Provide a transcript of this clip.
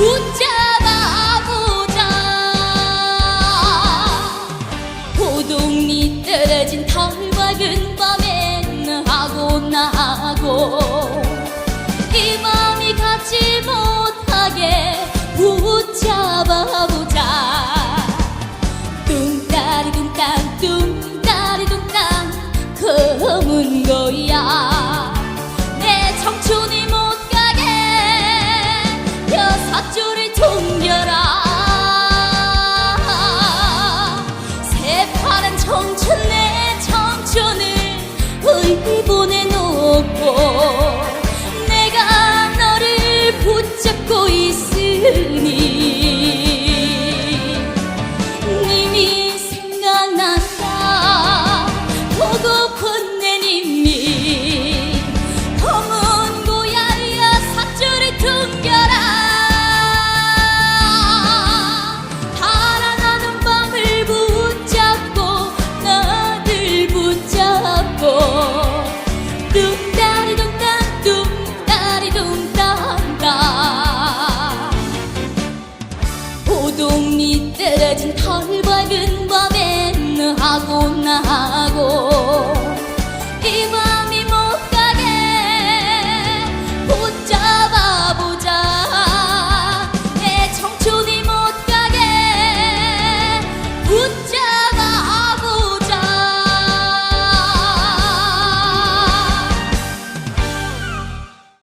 붙잡아보자. 호동이 떨어진 털박은 밤엔 하고 나고. 이 맘이 같지 못하게 붙잡아보자. 뚱따리뚱땅 뚱따리뚱땅. 검은 거야. 내 청춘이 ti. 무덤 밑 떨어진 털 밝은 밤엔 하고 나하고